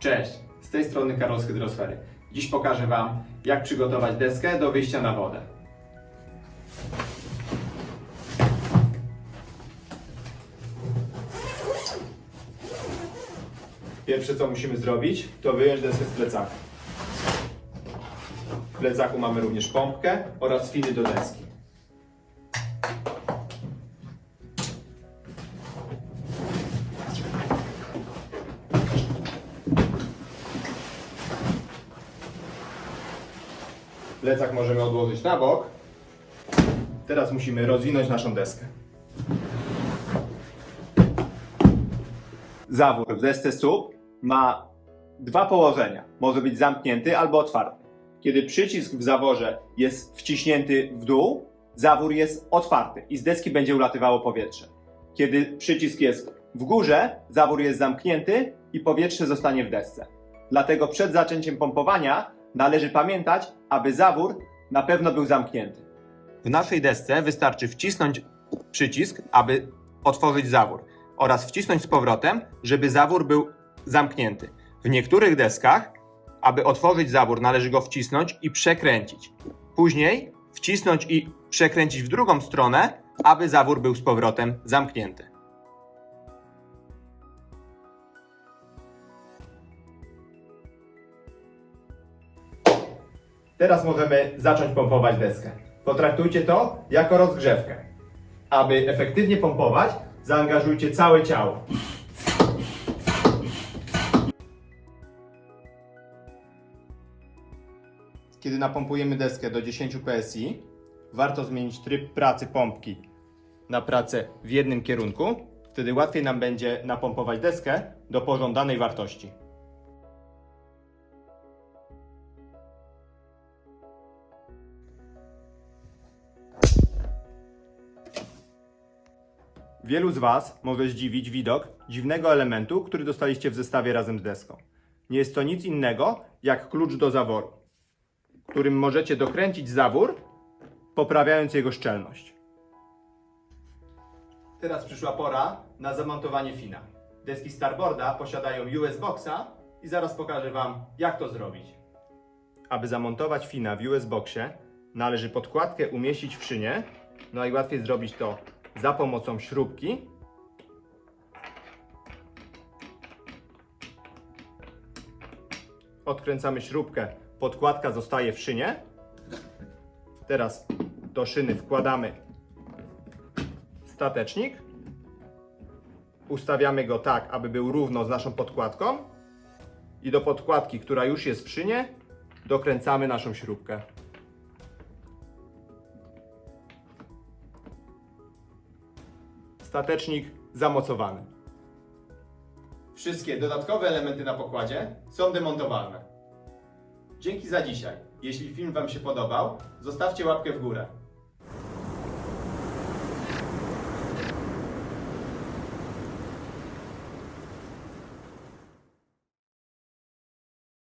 Cześć, z tej strony Karol z Hydrosfery. Dziś pokażę Wam, jak przygotować deskę do wyjścia na wodę. Pierwsze co musimy zrobić, to wyjąć deskę z plecaka. W plecaku mamy również pompkę oraz finy do deski. Plecak możemy odłożyć na bok. Teraz musimy rozwinąć naszą deskę. Zawór w desce SUP ma dwa położenia. Może być zamknięty albo otwarty. Kiedy przycisk w zaworze jest wciśnięty w dół, zawór jest otwarty i z deski będzie ulatywało powietrze. Kiedy przycisk jest w górze, zawór jest zamknięty i powietrze zostanie w desce. Dlatego przed zaczęciem pompowania należy pamiętać, aby zawór na pewno był zamknięty. W naszej desce wystarczy wcisnąć przycisk, aby otworzyć zawór oraz wcisnąć z powrotem, żeby zawór był zamknięty. W niektórych deskach, aby otworzyć zawór, należy go wcisnąć i przekręcić. Później wcisnąć i przekręcić w drugą stronę, aby zawór był z powrotem zamknięty. Teraz możemy zacząć pompować deskę. Potraktujcie to jako rozgrzewkę. Aby efektywnie pompować, zaangażujcie całe ciało. Kiedy napompujemy deskę do 10 PSI, warto zmienić tryb pracy pompki na pracę w jednym kierunku. Wtedy łatwiej nam będzie napompować deskę do pożądanej wartości. Wielu z Was może zdziwić widok dziwnego elementu, który dostaliście w zestawie razem z deską. Nie jest to nic innego jak klucz do zaworu, którym możecie dokręcić zawór, poprawiając jego szczelność. Teraz przyszła pora na zamontowanie fina. Deski Starboarda posiadają US Boxa i zaraz pokażę Wam, jak to zrobić. Aby zamontować fina w US Boxie, należy podkładkę umieścić w szynie. Najłatwiej zrobić to za pomocą śrubki. Odkręcamy śrubkę, podkładka zostaje w szynie. Teraz do szyny wkładamy statecznik. Ustawiamy go tak, aby był równo z naszą podkładką. I do podkładki, która już jest w szynie, dokręcamy naszą śrubkę. Statecznik zamocowany. Wszystkie dodatkowe elementy na pokładzie są demontowalne. Dzięki za dzisiaj. Jeśli film Wam się podobał, zostawcie łapkę w górę.